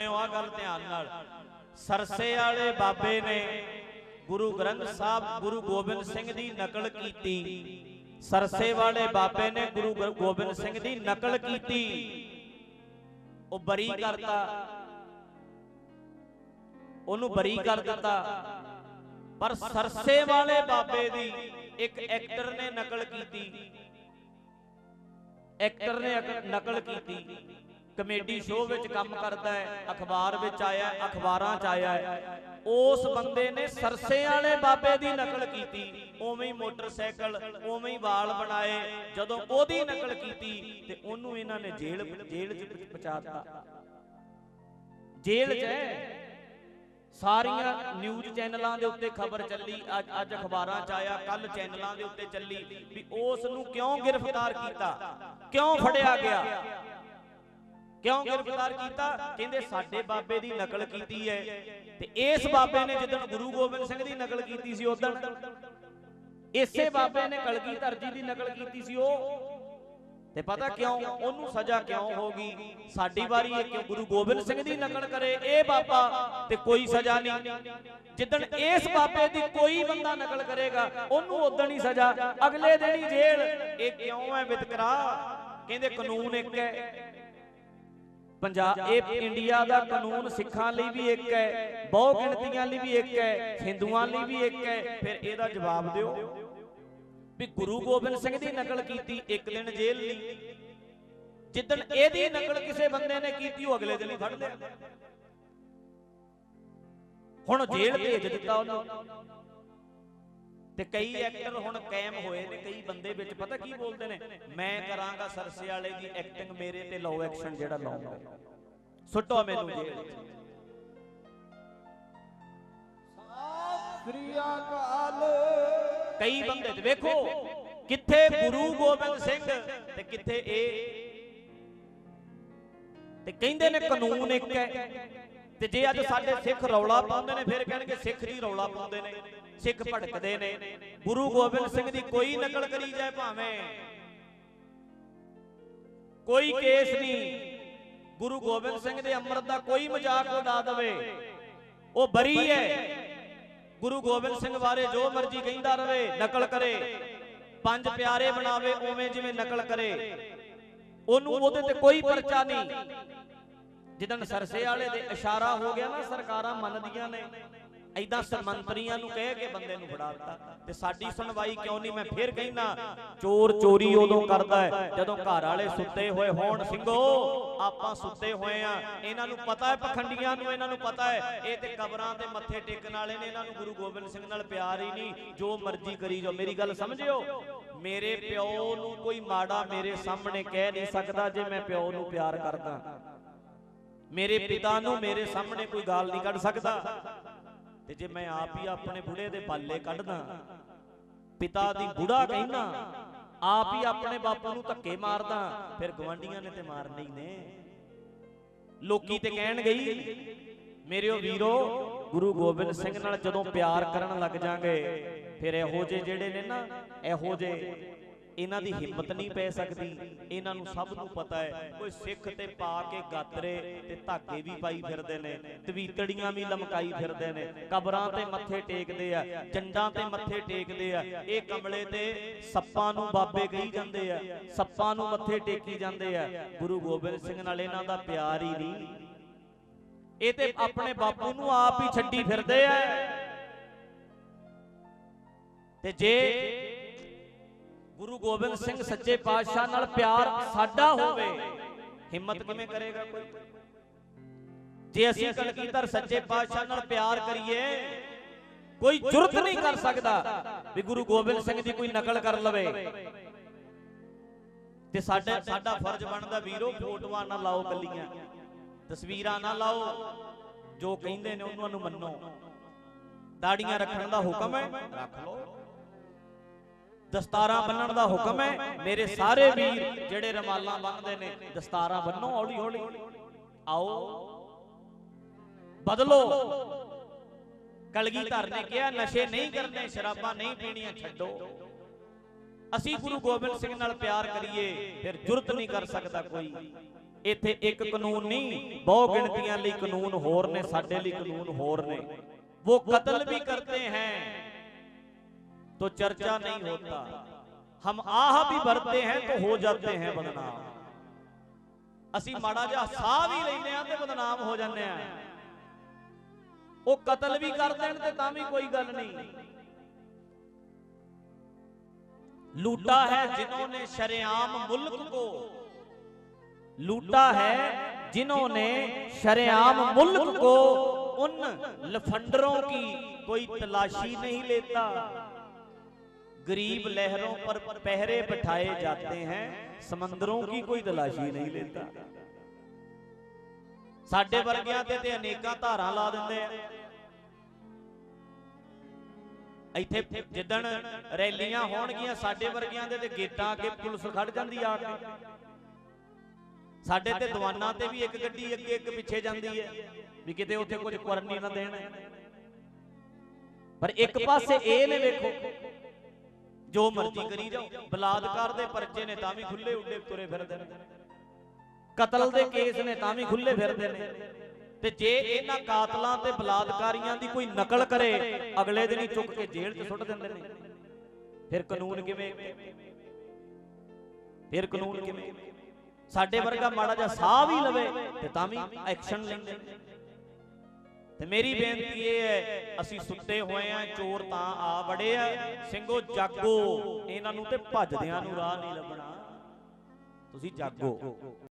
ਆ ਗੱਲ ਧਿਆਨ ਨਾਲ। ਸਰਸੇ ਵਾਲੇ ਬਾਬੇ ਨੇ ਗੁਰੂ ਗ੍ਰੰਥ ਸਾਹਿਬ, ਗੁਰੂ ਗੋਬਿੰਦ ਸਿੰਘ ਦੀ ਨਕਲ ਕੀਤੀ। ਸਰਸੇ ਵਾਲੇ ਬਾਬੇ ਨੇ ਗੁਰੂ ਗੋਬਿੰਦ ਸਿੰਘ ਦੀ ਨਕਲ ਕੀਤੀ। ਉਹ ਬਰੀ ਕਰਤਾ। ਉਹਨੂੰ ਬਰੀ ਕਰ ਦਿੱਤਾ। ਪਰ ਸਰਸੇ ਵਾਲੇ ਬਾਬੇ ਦੀ ਇੱਕ ਐਕਟਰ ਨੇ ਨਕਲ ਕੀਤੀ। ਐਕਟਰ ਨੇ ਨਕਲ ਕੀਤੀ। ਕਮੇਡੀ ਸ਼ੋਅ ਵਿੱਚ ਕੰਮ ਕਰਦਾ ਹੈ ਅਖਬਾਰ ਵਿੱਚ ਆਇਆ ਅਖਬਾਰਾਂ 'ਚ ਆਇਆ। ਹੈ ਉਸ ਬੰਦੇ ਨੇ ਸਰਸੇ ਵਾਲੇ ਬਾਬੇ ਦੀ ਨਕਲ ਕੀਤੀ। ਉਵੇਂ ਹੀ ਮੋਟਰਸਾਈਕਲ ਉਵੇਂ ਹੀ ਵਾਲ ਬਣਾਏ। ਜਦੋਂ ਉਹਦੀ ਨਕਲ ਕੀਤੀ ਤੇ ਉਹਨੂੰ ਇਹਨਾਂ ਨੇ ਜੇਲ੍ਹ ਜੇਲ੍ਹ 'ਚ ਪਹੁੰਚਾ ਦਿੱਤਾ। ਜੇਲ੍ਹ 'ਚ ਹੈ। ਸਾਰੀਆਂ ਨਿਊਜ਼ ਚੈਨਲਾਂ ਦੇ ਉੱਤੇ ਖਬਰ ਚੱਲੀ ਅੱਜ ਅੱਜ ਅਖਬਾਰਾਂ 'ਚ ਆਇਆ ਕੱਲ ਚੈਨਲਾਂ ਦੇ ਉੱਤੇ ਚੱਲੀ ਵੀ ਉਸ ਨੂੰ ਕਿਉਂ ਗ੍ਰਿਫਤਾਰ ਕੀਤਾ? ਕਿਉਂ ਫੜਿਆ ਗਿਆ? ਕਿਉਂ ਗ੍ਰਿਫਤਾਰ ਕੀਤਾ? ਕਹਿੰਦੇ ਸਾਡੇ ਬਾਬੇ ਦੀ ਨਕਲ ਕੀਤੀ ਹੈ। ਤੇ ਇਸ ਬਾਬੇ ਨੇ ਜਦੋਂ ਗੁਰੂ ਗੋਬਿੰਦ ਸਿੰਘ ਦੀ ਨਕਲ ਕੀਤੀ ਸੀ ਉਦੋਂ। ਇਸੇ ਬਾਬੇ ਨੇ ਕਲਗੀਧਰ ਜੀ ਦੀ ਨਕਲ ਕੀਤੀ ਸੀ ਉਹ। ਤੇ ਪਤਾ ਕਿਉਂ? ਉਹਨੂੰ ਸਜ਼ਾ ਕਿਉਂ ਹੋਗੀ? ਸਾਡੀ ਵਾਰੀ ਇਹ ਕਿਉਂ ਗੁਰੂ ਗੋਬਿੰਦ ਸਿੰਘ ਦੀ ਨਕਲ ਕਰੇ। ਇਹ ਬਾਬਾ ਤੇ ਕੋਈ ਸਜ਼ਾ ਨਹੀਂ। ਜਿੱਦਣ ਇਸ ਬਾਬੇ ਦੀ ਕੋਈ ਬੰਦਾ ਨਕਲ ਕਰੇਗਾ ਉਹਨੂੰ ਉਦੋਂ ਹੀ ਸਜ਼ਾ ਅਗਲੇ ਦਿਨ ਹੀ ਜੇਲ੍ਹ ਇਹ ਕਿਉਂ ਹੈ ਵਿਤਕਰਾ ਕਹਿੰਦੇ ਕਾਨੂੰਨ ਇੱਕ ਹੈ ਪੰਜਾਬ ਇਹ ਇੰਡੀਆ ਦਾ ਕਾਨੂੰਨ ਸਿੱਖਾਂ ਲਈ ਵੀ ਇੱਕ ਹੈ ਬਹੁ ਗਿਣਤੀਆਂ ਲਈ ਵੀ ਇੱਕ ਹੈ ਹਿੰਦੂਆਂ ਲਈ ਵੀ ਇੱਕ ਹੈ ਫਿਰ ਇਹਦਾ ਜਵਾਬ ਦਿਓ ਵੀ ਗੁਰੂ ਗੋਬਿੰਦ ਸਿੰਘ ਦੀ ਨਕਲ ਕੀਤੀ ਇੱਕ ਦਿਨ ਜੇਲ੍ਹ ਲਈ। ਜਿੱਦਣ ਇਹਦੀ ਨਕਲ ਕਿਸੇ ਬੰਦੇ ਨੇ ਕੀਤੀ ਉਹ ਅਗਲੇ ਦਿਨ ਹੀ ਫੜ ਲਿਆ। ਹੁਣ ਜੇਲ੍ਹ ਭੇਜ ਦਿੱਤਾ ਉਹਨੂੰ। ਤੇ ਕਈ ਐਕਟਰ ਹੁਣ ਕਾਇਮ ਹੋਏ ਨੇ, ਕਈ ਬੰਦੇ ਵਿੱਚ ਪਤਾ ਕੀ ਬੋਲਦੇ ਨੇ, ਮੈਂ ਕਰਾਂਗਾ ਸਰਸੇ ਵਾਲੇ ਦੀ ਐਕਟਿੰਗ ਮੇਰੇ ਤੇ ਲਓ ਐਕਸ਼ਨ ਜਿਹੜਾ ਲਾਉਂਗਾ ਸੁੱਟੋ ਮੈਨੂੰ ਜੇਲ੍ਹ ਸ੍ਰੀ ਅਕਾਲ ਕਈ ਬੰਦੇ ਤੇ ਵੇਖੋ, ਕਿੱਥੇ ਗੁਰੂ ਗੋਬਿੰਦ ਸਿੰਘ ਤੇ ਕਿੱਥੇ ਇਹ। ਤੇ ਕਹਿੰਦੇ ਨੇ ਕਾਨੂੰਨ ਇੱਕ ਹੈ। ਤੇ ਜੇ ਅੱਜ ਸਾਡੇ ਸਿੱਖ ਰੌਲਾ ਪਾਉਂਦੇ ਨੇ, ਫਿਰ ਕਹਿਣਗੇ ਸਿੱਖ ਜੀ ਰੌਲਾ ਪਾਉਂਦੇ ਨੇ, ਸਿੱਖ ਭੜਕਦੇ ਨੇ। ਗੁਰੂ ਗੋਬਿੰਦ ਸਿੰਘ ਦੀ ਕੋਈ ਨਕਲ ਕਰੀ ਜਾਏ ਭਾਵੇਂ। ਕੋਈ ਕੇਸ ਨਹੀਂ। ਗੁਰੂ ਗੋਬਿੰਦ ਸਿੰਘ ਦੇ ਅੰਮ੍ਰਿਤ ਦਾ ਕੋਈ ਮਜ਼ਾਕ ਉਡਾ ਦੇਵੇ। ਉਹ ਬਰੀ ਹੈ। ਗੁਰੂ ਗੋਬਿੰਦ ਸਿੰਘ ਬਾਰੇ ਜੋ ਮਰਜ਼ੀ ਕਹਿੰਦਾ ਰਵੇ, ਨਕਲ ਕਰੇ। ਪੰਜ ਪਿਆਰੇ ਬਣਾਵੇ, ਉਵੇਂ ਜਿਵੇਂ ਨਕਲ ਕਰੇ। ਉਹਨੂੰ ਉਹਦੇ ਤੇ ਕੋਈ ਪਰਚਾ ਨਹੀਂ। ਜਿੱਦਣ ਸਰਸੇ ਵਾਲੇ ਦੇ ਇਸ਼ਾਰਾ ਹੋ ਗਿਆ ਨਾ, ਸਰਕਾਰਾਂ ਮੰਨਦੀਆਂ ਨੇ। ਐਦਾਂ ਸਰਮੰਤਰੀਆਂ ਨੂੰ ਕਹਿ ਕੇ ਬੰਦੇ ਨੂੰ ਫੜਾ ਦਿੱਤਾ। ਤੇ ਸਾਡੀ ਸੁਣਵਾਈ ਕਿਉਂ ਨਹੀਂ? ਮੈਂ ਫੇਰ ਕਹਿਣਾ ਚੋਰ ਚੋਰੀ ਉਦੋਂ ਕਰਦਾ ਹੈ ਜਦੋਂ ਘਰ ਵਾਲੇ ਸੁੱਤੇ ਹੋਏ ਹੋਣ। ਸਿੰਘੋ, ਆਪਾਂ ਸੁੱਤੇ ਹੋਏ ਆ ਇਹਨਾਂ ਨੂੰ ਪਤਾ ਹੈ, ਪਖੰਡੀਆਂ ਨੂੰ ਇਹਨਾਂ ਨੂੰ ਪਤਾ ਹੈ। ਇਹ ਤੇ ਕਬਰਾਂ ਦੇ ਮੱਥੇ ਟੇਕਣ ਵਾਲੇ ਨੇ, ਇਹਨਾਂ ਨੂੰ ਗੁਰੂ ਗੋਬਿੰਦ ਸਿੰਘ ਨਾਲ ਪਿਆਰ ਹੀ ਨਹੀਂ। ਜੋ ਮਰਜ਼ੀ ਕਰੀ ਜਾਓ। ਮੇਰੀ ਗੱਲ ਸਮਝਿਓ? ਮੇਰੇ ਪਿਓ ਨੂੰ ਕੋਈ ਮਾੜਾ ਮੇਰੇ ਸਾਹਮਣੇ ਕਹਿ ਨਹੀਂ ਸਕਦਾ ਜੇ ਮੈਂ ਪਿਓ ਨੂੰ ਪਿਆਰ ਕਰਦਾ। ਮੇਰੇ ਪਿਤਾ ਨੂੰ ਮੇਰੇ ਸਾਹਮਣੇ ਕੋਈ ਗਾਲ ਨਹੀਂ ਕੱਢ ਸਕਦਾ। ਤੇ ਜੇ ਮੈਂ ਆਪ ਹੀ ਆਪਣੇ ਬੁੜੇ ਦੇ ਪਾਲੇ ਕੱਢਦਾ। ਪਿਤਾ ਦੀ ਬੁੜਾ ਕਹਿਣਾ ਆਪ ਹੀ ਆਪਣੇ ਬਾਪੂ ਨੂੰ ਧੱਕੇ ਮਾਰਦਾ। ਫਿਰ ਗਵਾਂਡੀਆਂ ਨੇ ਤੇ ਮਾਰਨੇ ਹੀ ਨੇ ਲੋਕੀ ਤੇ ਕਹਿਣ ਗਈ ਮੇਰਿਓ ਵੀਰੋ ਗੁਰੂ ਗੋਬਿੰਦ ਸਿੰਘ ਨਾਲ ਜਦੋਂ ਪਿਆਰ ਕਰਨ ਲੱਗ ਜਾਗੇ ਫਿਰ ਇਹੋ ਜਿਹੇ ਜਿਹੜੇ ਨੇ ਨਾ ਇਹੋ ਜਿਹੇ ਇਹਨਾਂ ਦੀ ਹਿੰਮਤ ਨਹੀਂ ਪੈ ਸਕਦੀ। ਇਹਨਾਂ ਨੂੰ ਸਭ ਨੂੰ ਪਤਾ ਹੈ। ਕੋਈ ਸਿੱਖ ਤੇ ਪਾ ਕੇ ਗਾਤਰੇ ਤੇ ਧਾਗੇ ਵੀ ਪਾਈ ਫਿਰਦੇ ਨੇ। ਤਵੀਤੜੀਆਂ ਵੀ ਲਮਕਾਈ ਫਿਰਦੇ ਨੇ। ਕਬਰਾਂ ਤੇ ਮੱਥੇ ਟੇਕਦੇ ਆ। ਜੰਡਾਂ ਤੇ ਮੱਥੇ ਟੇਕਦੇ ਆ। ਇਹ ਕਮਲੇ ਤੇ ਸੱਪਾਂ ਨੂੰ ਬਾਬੇ ਕਹੀ ਜਾਂਦੇ ਆ। ਸੱਪਾਂ ਨੂੰ ਮੱਥੇ ਟੇਕੀ ਜਾਂਦੇ ਆ। ਗੁਰੂ ਗੋਬਿੰਦ ਸਿੰਘ ਨਾਲ ਇਹਨਾਂ ਦਾ ਪਿਆਰ ਹੀ ਨਹੀਂ। ਇਹ ਤੇ ਆਪਣੇ ਬਾਪੂ ਨੂੰ ਆਪ ਹੀ ਛੱਡੀ ਫਿਰਦੇ ਆ। ਤੇ ਜੇ ਗੁਰੂ ਗੋਬਿੰਦ ਸਿੰਘ ਸੱਚੇ ਪਾਤਸ਼ਾਹ ਨਾਲ ਪਿਆਰ ਸਾਡਾ ਹੋਵੇ। ਹਿੰਮਤ ਕਿਵੇਂ ਕਰੇਗਾ ਕੋਈ? ਜੇ ਅਸੀਂ ਕਲਗੀਧਰ ਸੱਚੇ ਪਾਤਸ਼ਾਹ ਨਾਲ ਪਿਆਰ ਕਰੀਏ, ਕੋਈ ਜੁਰਤ ਨਹੀਂ ਕਰ ਸਕਦਾ ਵੀ ਗੁਰੂ ਗੋਬਿੰਦ ਸਿੰਘ ਦੀ ਕੋਈ ਨਕਲ ਕਰ ਲਵੇ। ਤੇ ਸਾਡਾ ਸਾਡਾ ਫਰਜ਼ ਬਣਦਾ ਵੀਰੋ, ਫੋਟੋਆਂ ਨਾ ਲਾਓ ਕੱਲੀਆਂ। ਤਸਵੀਰਾਂ ਨਾ ਲਾਓ। ਜੋ ਕਹਿੰਦੇ ਨੇ ਉਹਨਾਂ ਨੂੰ ਮੰਨੋ ਦਾੜੀਆਂ ਰੱਖਣ ਦਾ ਹੁਕਮ ਹੈ, ਰੱਖ ਲਓ। ਦਸਤਾਰਾਂ ਬੰਨਣ ਦਾ ਹੁਕਮ ਹੈ। ਮੇਰੇ ਸਾਰੇ ਵੀਰ ਜਿਹੜੇ ਰਮਾਲਾਂ ਬੰਨਦੇ ਨੇ, ਦਸਤਾਰਾਂ ਬੰਨੋ ਹੌਲੀ ਹੌਲੀ। ਆਓ। ਬਦਲੋ। ਕਲਗੀਧਰ ਨੇ ਕਿਹਾ, ਨਸ਼ੇ ਨਹੀਂ ਕਰਨੇ, ਸ਼ਰਾਬਾਂ ਨਹੀਂ ਪੀਣੀਆਂ, ਛੱਡੋ। ਅਸੀਂ ਗੁਰੂ ਗੋਬਿੰਦ ਸਿੰਘ ਨਾਲ ਪਿਆਰ ਕਰੀਏ, ਫਿਰ ਜੁਰਤ ਨਹੀਂ ਕਰ ਸਕਦਾ ਕੋਈ। ਇੱਥੇ ਇੱਕ ਕਾਨੂੰਨ ਨਹੀਂ, ਬਹੁ ਗਿਣਤੀਆਂ ਲਈ ਕਾਨੂੰਨ ਹੋਰ ਨੇ, ਸਾਡੇ ਲਈ ਕਾਨੂੰਨ ਹੋਰ ਨੇ। ਉਹ ਕਤਲ ਵੀ ਕਰਦੇ हैं तो चर्चा नहीं होता हम आह भी भरते हैं तो हो जाते हैं बदनाम ਅਸੀਂ ਮਾੜਾ ਜਿਹਾ ਸਾਹ ਵੀ ਲੈਂਦੇ ਆ ਤੇ ਬਦਨਾਮ ਹੋ ਜਾਂਦੇ ਆ ਉਹ ਕਤਲ ਵੀ ਕਰ ਦੇਣ ਤੇ ਤਾਂ ਵੀ ਕੋਈ ਗੱਲ ਨਹੀਂ लूटा है जिन्होंने शरेआम मुल्क को लूटा है जिन्होंने शरेआम मुल्क को उन लफंडरों की कोई तलाशी नहीं लेता गरीब लहरों पर पहरे बिठाए जाते हैं समंदरों की कोई तलाशी नहीं लेता ਸਾਡੇ ਵਰਗਿਆਂ ਤੇ ਤੇ ਅਨੇਕਾਂ ਧਾਰਾਂ ਲਾ ਦਿੰਦੇ ਆ ਇੱਥੇ ਜਿੱਦਣ ਰੈਲੀਆਂ ਹੋਣਗੀਆਂ ਸਾਡੇ ਵਰਗਿਆਂ ਦੇ ਤੇ ਗੇਟਾਂ ਅੱਗੇ ਪੁਲਿਸ ਖੜ ਜਾਂਦੀ ਆ ਕੇ ਸਾਡੇ ਤੇ ਦੀਵਾਨਾਂ ਤੇ ਵੀ ਇੱਕ ਗੱਡੀ ਅੱਗੇ ਇੱਕ ਪਿੱਛੇ ਜਾਂਦੀ ਹੈ ਵੀ ਕਿਤੇ ਉੱਥੇ ਕੁਝ ਕਰਨ ਨਹੀਂ ਨਾ ਦੇਣ ਪਰ ਇੱਕ ਪਾਸੇ ਇਹ ਨੇ ਵੇਖੋ ਜੋ ਮਰਜ਼ੀ ਕਰੀ ਜਾਓ, ਬਲਾਤਕਾਰ ਦੇ ਪਰਚੇ ਨੇ ਤਾਂ ਵੀ ਖੁੱਲੇ ਉੱਡੇ ਤੁਰੇ ਫਿਰਦੇ ਨੇ। ਕਤਲ ਦੇ ਕੇਸ ਨੇ ਤਾਂ ਵੀ ਖੁੱਲੇ ਫਿਰਦੇ ਨੇ। ਤੇ ਜੇ ਇਹਨਾਂ ਕਾਤਲਾਂ ਤੇ ਬਲਾਤਕਾਰੀਆਂ ਦੀ ਕੋਈ ਨਕਲ ਕਰੇ, ਅਗਲੇ ਦਿਨ ਹੀ ਚੁੱਕ ਕੇ ਜੇਲ੍ਹ 'ਚ ਸੁੱਟ ਦਿੰਦੇ ਨੇ। ਫਿਰ ਕਾਨੂੰਨ ਕਿਵੇਂ? ਫਿਰ ਕਾਨੂੰਨ ਕਿਵੇਂ? ਸਾਡੇ ਵਰਗਾ ਮਾੜਾ ਜਿਹਾ ਸਾਹ ਵੀ ਲਵੇ ਤੇ ਤਾਂ ਵੀ ਐਕਸ਼ਨ ਲੈਂਦੇ ਨੇ। ਤੇ ਮੇਰੀ ਬੇਨਤੀ ਇਹ ਹੈ, ਅਸੀਂ ਸੁੱਤੇ ਹੋਏ ਆ ਚੋਰ ਤਾਂ ਆ ਵੜੇ ਆ। ਸਿੰਘੋ, ਜਾਗੋ। ਇਹਨਾਂ ਨੂੰ ਤੇ ਭੱਜਦਿਆਂ ਨੂੰ ਰਾਹ ਨਹੀਂ ਲੱਭਣਾ। ਤੁਸੀਂ ਜਾਗੋ।